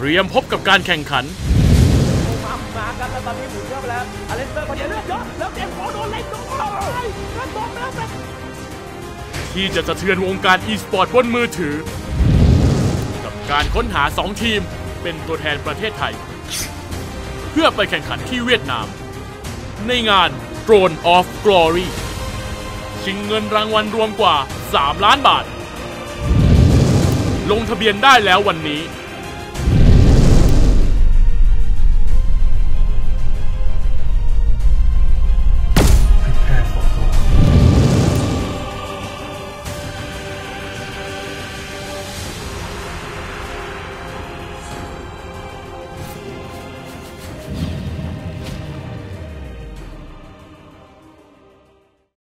เตรียมพบกับการแข่งขัน มามากันแล้วตอนนี้หมุนเยอะไปแล้วอเลสเตอร์พอย่าเลือกเยอะแล้วเตรียมของโดนเล็กโดนกรวโดดแล้วแบบที่จะสะเทือนวงการอีสปอร์ตบนมือถือ กับการค้นหา 2 ทีมเป็นตัวแทนประเทศไทย เพื่อไปแข่งขันที่เวียดนาม ในงาน Drone of Glory ชิงเงินรางวัลรวมกว่า 3 ล้านบาท ลงทะเบียนได้แล้ววันนี้